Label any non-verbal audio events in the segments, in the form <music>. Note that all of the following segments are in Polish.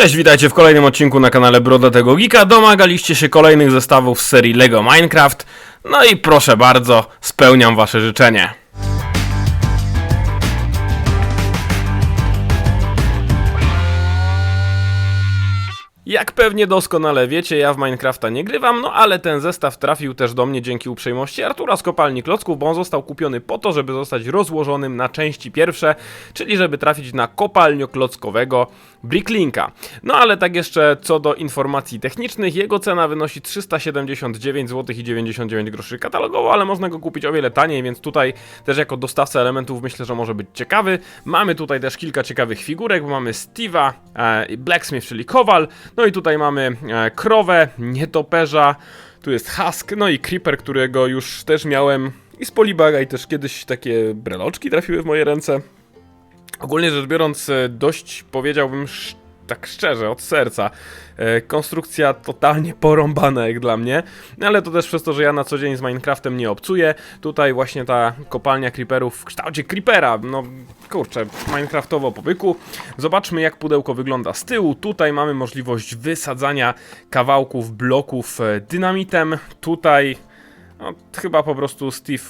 Cześć, witajcie w kolejnym odcinku na kanale Brodatego Geeka. Domagaliście się kolejnych zestawów z serii LEGO Minecraft. No i proszę bardzo, spełniam wasze życzenie. Jak pewnie doskonale wiecie, ja w Minecrafta nie grywam, no ale ten zestaw trafił też do mnie dzięki uprzejmości Artura z kopalni klocków, bo on został kupiony po to, żeby zostać rozłożonym na części pierwsze, czyli żeby trafić na kopalnioklockowego Bricklinka. No ale tak jeszcze co do informacji technicznych, jego cena wynosi 379 zł i 99 groszy katalogowo, ale można go kupić o wiele taniej, więc tutaj też jako dostawca elementów myślę, że może być ciekawy. Mamy tutaj też kilka ciekawych figurek, bo mamy Steve'a, e, Blacksmith, czyli Kowal, no i tutaj mamy e, Krowę, Nietoperza, tu jest Husk, no i Creeper, którego już też miałem i z Polibaga i też kiedyś takie breloczki trafiły w moje ręce. Ogólnie rzecz biorąc, e, dość powiedziałbym tak szczerze, od serca. E, Konstrukcja totalnie porąbana jak dla mnie, ale to też przez to, że ja na co dzień z Minecraftem nie obcuję. Tutaj właśnie ta kopalnia creeperów w kształcie creepera, no kurczę, Minecraftowo po byku. Zobaczmy jak pudełko wygląda z tyłu. Tutaj mamy możliwość wysadzania kawałków bloków e, dynamitem. Tutaj no, chyba po prostu Steve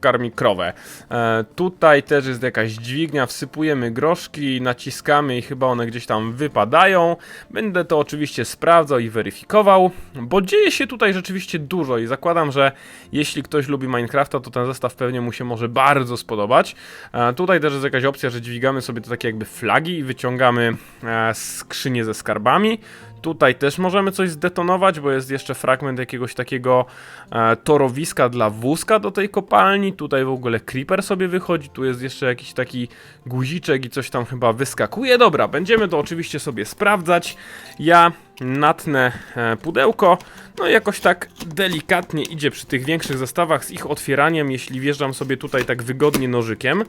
karmi krowę. E, tutaj też jest jakaś dźwignia, wsypujemy groszki, naciskamy i chyba one gdzieś tam wypadają. Będę to oczywiście sprawdzał i weryfikował, bo dzieje się tutaj rzeczywiście dużo i zakładam, że jeśli ktoś lubi Minecrafta, to ten zestaw pewnie mu się może bardzo spodobać. E, tutaj też jest jakaś opcja, że dźwigamy sobie to takie jakby flagi i wyciągamy e, skrzynię ze skarbami. Tutaj też możemy coś zdetonować, bo jest jeszcze fragment jakiegoś takiego e, torowiska dla wózka do tej kopalni. Tutaj w ogóle creeper sobie wychodzi. Tu jest jeszcze jakiś taki guziczek i coś tam chyba wyskakuje. Dobra, będziemy to oczywiście sobie sprawdzać. Ja natnę e, pudełko. No jakoś tak delikatnie idzie przy tych większych zestawach z ich otwieraniem, jeśli wjeżdżam sobie tutaj tak wygodnie nożykiem.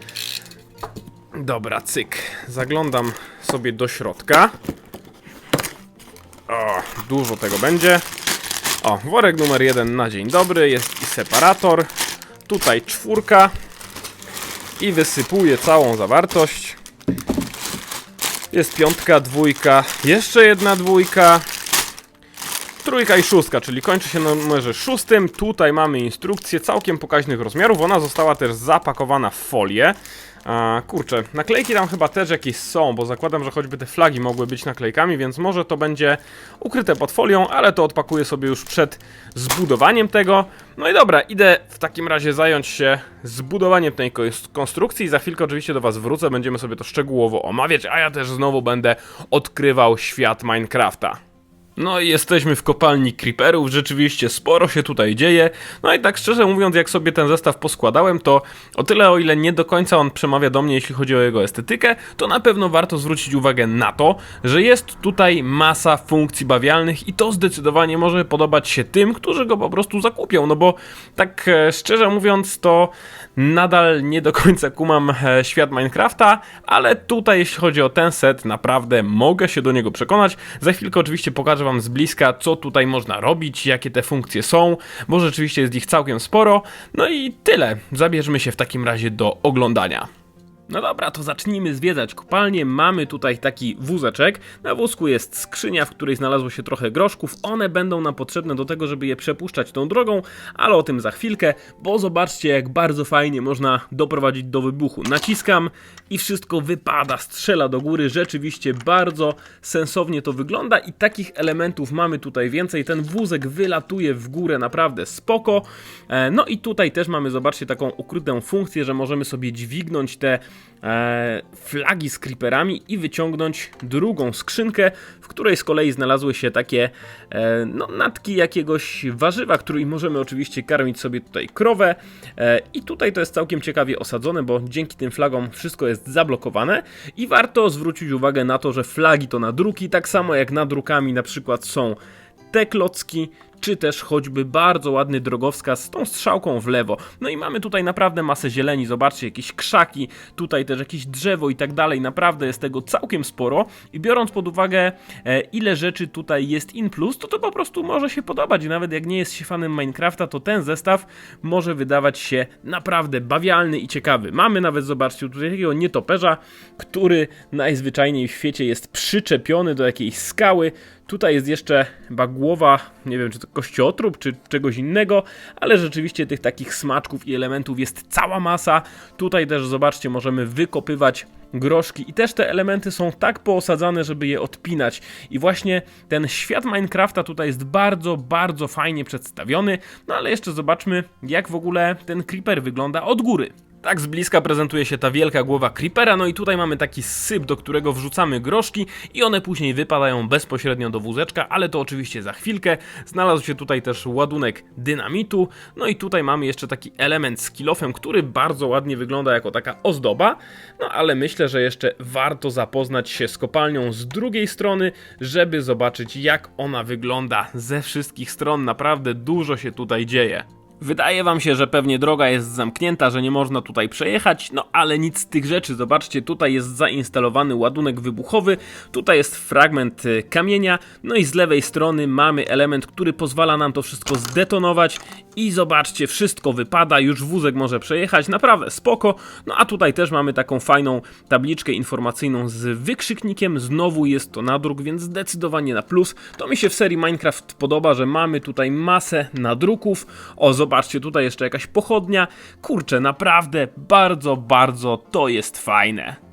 Dobra, cyk. Zaglądam sobie do środka. O, dużo tego będzie. O, worek numer jeden na dzień dobry, jest i separator. Tutaj czwórka. I wysypuję całą zawartość. Jest piątka, dwójka, jeszcze jedna dwójka. Trójka i szóstka, czyli kończy się na numerze szóstym. Tutaj mamy instrukcję całkiem pokaźnych rozmiarów. Ona została też zapakowana w folię. A, kurczę, naklejki tam chyba też jakieś są, bo zakładam, że choćby te flagi mogły być naklejkami, więc może to będzie ukryte pod folią, ale to odpakuję sobie już przed zbudowaniem tego. No i dobra, idę w takim razie zająć się zbudowaniem tej kons- konstrukcji za chwilkę oczywiście do Was wrócę, będziemy sobie to szczegółowo omawiać, a ja też znowu będę odkrywał świat Minecrafta. No i jesteśmy w kopalni creeperów, rzeczywiście sporo się tutaj dzieje. No i tak szczerze mówiąc, jak sobie ten zestaw poskładałem, to o tyle o ile nie do końca on przemawia do mnie, jeśli chodzi o jego estetykę, to na pewno warto zwrócić uwagę na to, że jest tutaj masa funkcji bawialnych i to zdecydowanie może podobać się tym, którzy go po prostu zakupią, no bo tak e, szczerze mówiąc, to nadal nie do końca kumam e, świat Minecrafta, ale tutaj jeśli chodzi o ten set, naprawdę mogę się do niego przekonać. Za chwilkę oczywiście pokażę wam z bliska, co tutaj można robić, jakie te funkcje są, bo rzeczywiście jest ich całkiem sporo. No i tyle. Zabierzmy się w takim razie do oglądania. No dobra, to zacznijmy zwiedzać kopalnię. Mamy tutaj taki wózeczek. Na wózku jest skrzynia, w której znalazło się trochę groszków. One będą nam potrzebne do tego, żeby je przepuszczać tą drogą, ale o tym za chwilkę, bo zobaczcie, jak bardzo fajnie można doprowadzić do wybuchu. Naciskam i wszystko wypada, strzela do góry. Rzeczywiście bardzo sensownie to wygląda i takich elementów mamy tutaj więcej. Ten wózek wylatuje w górę, naprawdę spoko. E, No i tutaj też mamy, zobaczcie, taką ukrytą funkcję, że możemy sobie dźwignąć te flagi z creeperami i wyciągnąć drugą skrzynkę, w której z kolei znalazły się takie e, no, natki jakiegoś warzywa, którymi możemy oczywiście karmić sobie tutaj krowę. E, I tutaj to jest całkiem ciekawie osadzone, bo dzięki tym flagom wszystko jest zablokowane i warto zwrócić uwagę na to, że flagi to nadruki, tak samo jak nadrukami na przykład są te klocki, czy też choćby bardzo ładny drogowskaz z tą strzałką w lewo. No i mamy tutaj naprawdę masę zieleni, zobaczcie, jakieś krzaki, tutaj też jakieś drzewo i tak dalej, naprawdę jest tego całkiem sporo i biorąc pod uwagę e, ile rzeczy tutaj jest in plus, to to po prostu może się podobać i nawet jak nie jest się fanem Minecrafta, to ten zestaw może wydawać się naprawdę bawialny i ciekawy. Mamy nawet, zobaczcie, tutaj takiego nietoperza, który najzwyczajniej w świecie jest przyczepiony do jakiejś skały, Tutaj jest jeszcze chyba głowa, nie wiem czy to kościotrup, czy czegoś innego, ale rzeczywiście tych takich smaczków i elementów jest cała masa. Tutaj też zobaczcie, możemy wykopywać groszki i też te elementy są tak poosadzane, żeby je odpinać. I właśnie ten świat Minecrafta tutaj jest bardzo, bardzo fajnie przedstawiony. No ale jeszcze zobaczmy, jak w ogóle ten creeper wygląda od góry. Tak z bliska prezentuje się ta wielka głowa Creepera, no i tutaj mamy taki syp, do którego wrzucamy groszki i one później wypadają bezpośrednio do wózeczka, ale to oczywiście za chwilkę. Znalazł się tutaj też ładunek dynamitu, no i tutaj mamy jeszcze taki element z kilofem, który bardzo ładnie wygląda jako taka ozdoba, no ale myślę, że jeszcze warto zapoznać się z kopalnią z drugiej strony, żeby zobaczyć jak ona wygląda ze wszystkich stron, naprawdę dużo się tutaj dzieje. Wydaje wam się, że pewnie droga jest zamknięta, że nie można tutaj przejechać, no ale nic z tych rzeczy. Zobaczcie, tutaj jest zainstalowany ładunek wybuchowy, tutaj jest fragment y, kamienia, no i z lewej strony mamy element, który pozwala nam to wszystko zdetonować i zobaczcie, wszystko wypada, już wózek może przejechać, naprawdę spoko. No a tutaj też mamy taką fajną tabliczkę informacyjną z wykrzyknikiem, znowu jest to nadruk, więc zdecydowanie na plus. To mi się w serii Minecraft podoba, że mamy tutaj masę nadruków. O, zobaczcie, tutaj jeszcze jakaś pochodnia. Kurczę, naprawdę bardzo, bardzo to jest fajne.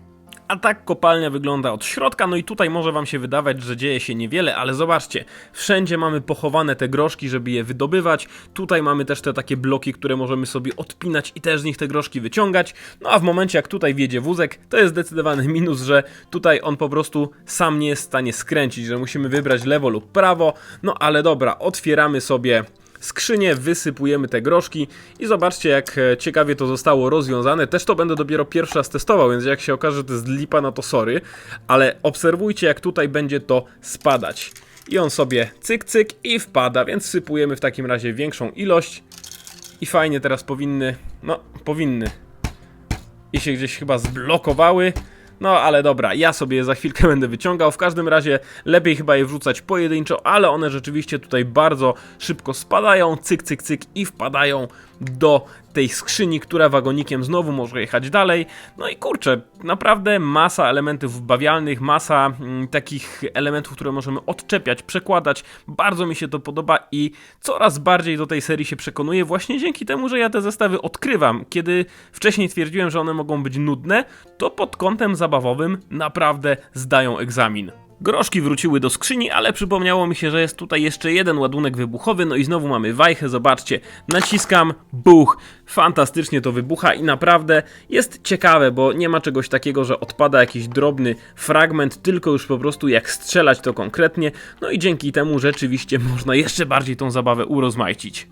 A tak kopalnia wygląda od środka, no i tutaj może wam się wydawać, że dzieje się niewiele, ale zobaczcie, wszędzie mamy pochowane te groszki, żeby je wydobywać, tutaj mamy też te takie bloki, które możemy sobie odpinać i też z nich te groszki wyciągać, no a w momencie jak tutaj wjedzie wózek, to jest zdecydowany <laughs> minus, że tutaj on po prostu sam nie jest w stanie skręcić, że musimy wybrać lewo lub prawo, no ale dobra, otwieramy sobie skrzynię, wysypujemy te groszki i zobaczcie jak e, ciekawie to zostało rozwiązane. Też to będę dopiero pierwszy raz testował, więc jak się okaże, że to jest lipa, no to sorry, ale obserwujcie jak tutaj będzie to spadać. I on sobie cyk cyk i wpada, więc sypujemy w takim razie większą ilość i fajnie teraz powinny, no powinny i się gdzieś chyba zblokowały. No ale dobra, ja sobie je za chwilkę <laughs> będę wyciągał. W każdym razie lepiej chyba je wrzucać pojedynczo, ale one rzeczywiście tutaj bardzo szybko spadają, cyk, cyk, cyk i wpadają do tej skrzyni, która wagonikiem znowu może jechać dalej. No i kurczę, naprawdę masa elementów bawialnych, masa mm, takich elementów, które możemy odczepiać, przekładać. Bardzo mi się to podoba i coraz bardziej do tej serii się przekonuję właśnie dzięki temu, że ja te zestawy odkrywam. Kiedy wcześniej twierdziłem, że one mogą być nudne, to pod kątem zabawowym naprawdę zdają egzamin. Groszki wróciły do skrzyni, ale przypomniało mi się, że jest tutaj jeszcze jeden ładunek wybuchowy, no i znowu mamy wajchę, zobaczcie, naciskam, buch, fantastycznie to wybucha i naprawdę jest ciekawe, bo nie ma czegoś takiego, że odpada jakiś drobny fragment, tylko już po prostu jak strzelać to konkretnie, no i dzięki temu rzeczywiście <laughs> można jeszcze bardziej tą zabawę urozmaicić.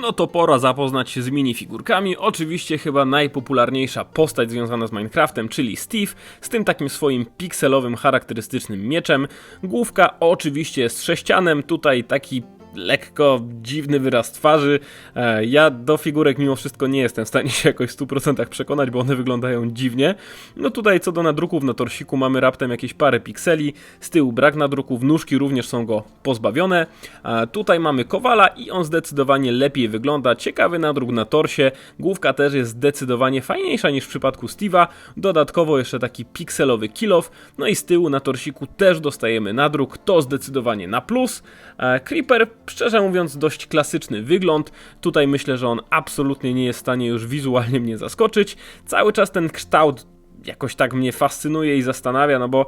No to pora zapoznać się z minifigurkami. Oczywiście chyba najpopularniejsza postać związana z Minecraftem, czyli Steve, z tym takim swoim pikselowym, charakterystycznym mieczem. Główka oczywiście jest sześcianem, tutaj taki lekko dziwny wyraz twarzy. E, ja do figurek mimo wszystko nie jestem w stanie się jakoś w 100% przekonać, bo one wyglądają dziwnie. No tutaj co do nadruków na torsiku mamy raptem jakieś parę pikseli, z tyłu brak nadruków, nóżki również są go pozbawione. E, tutaj mamy kowala i on zdecydowanie lepiej wygląda. Ciekawy nadruk na torsie, główka też jest zdecydowanie fajniejsza niż w przypadku Steve'a. Dodatkowo jeszcze taki pikselowy kilof, no i z tyłu na torsiku też dostajemy nadruk, to zdecydowanie na plus. E, Creeper szczerze mówiąc, dość klasyczny wygląd. Tutaj myślę, że on absolutnie nie jest w stanie już wizualnie mnie zaskoczyć. Cały czas ten kształt jakoś tak mnie fascynuje i zastanawia, no bo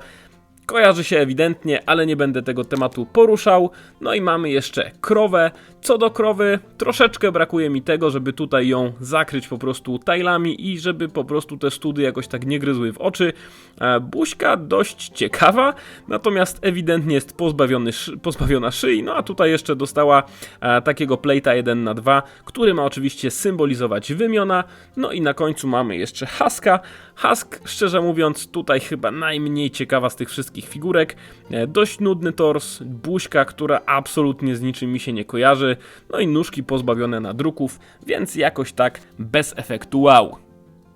Kojarzy się ewidentnie, ale nie będę tego tematu poruszał. No i mamy jeszcze krowę. Co do krowy, troszeczkę brakuje mi tego, żeby tutaj ją zakryć po prostu tajlami i żeby po prostu te study jakoś tak nie gryzły w oczy. E, buźka dość ciekawa, natomiast ewidentnie jest pozbawiony, pozbawiona szyi. No a tutaj jeszcze dostała e, takiego plate'a 1 na 2 który ma oczywiście symbolizować wymiona. No i na końcu mamy jeszcze haska. Hask, szczerze mówiąc, tutaj chyba najmniej ciekawa z tych wszystkich niebieskich figurek, e, dość nudny tors, buźka, która absolutnie z niczym mi się nie kojarzy, no i nóżki pozbawione nadruków, więc jakoś tak bez efektu wow.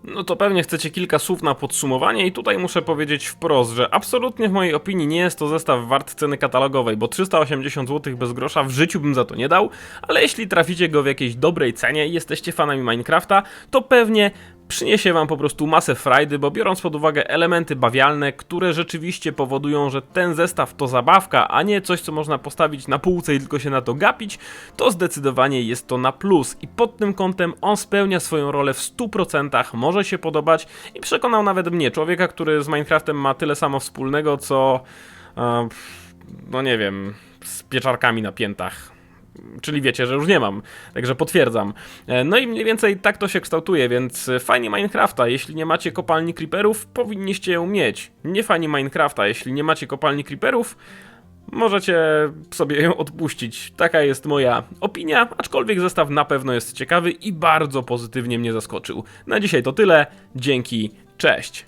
No to pewnie chcecie kilka słów na podsumowanie i tutaj muszę powiedzieć wprost, że absolutnie w mojej opinii nie jest to zestaw wart ceny katalogowej, bo 380 zł bez grosza w życiu bym za to nie dał, ale jeśli traficie go w jakiejś dobrej cenie i jesteście fanami Minecrafta, to pewnie przyniesie wam po prostu masę frajdy, bo biorąc pod uwagę elementy bawialne, które rzeczywiście powodują, że ten zestaw to zabawka, a nie coś, co można postawić na półce i tylko się na to gapić, to zdecydowanie jest to na plus i pod tym kątem on spełnia swoją rolę w 100%, może się podobać i przekonał nawet mnie, człowieka, który z Minecraftem ma tyle samo wspólnego, co... e, no nie wiem, z pieczarkami na piętach. Czyli wiecie, że już nie mam, także potwierdzam. E, No i mniej więcej tak to się kształtuje, więc fajnie Minecrafta, jeśli nie macie kopalni creeperów, powinniście ją mieć. Nie fajnie Minecrafta, jeśli nie macie kopalni creeperów, możecie sobie ją odpuścić. Taka jest moja opinia, aczkolwiek zestaw na pewno jest ciekawy i bardzo pozytywnie mnie zaskoczył. Na dzisiaj to tyle, dzięki, cześć!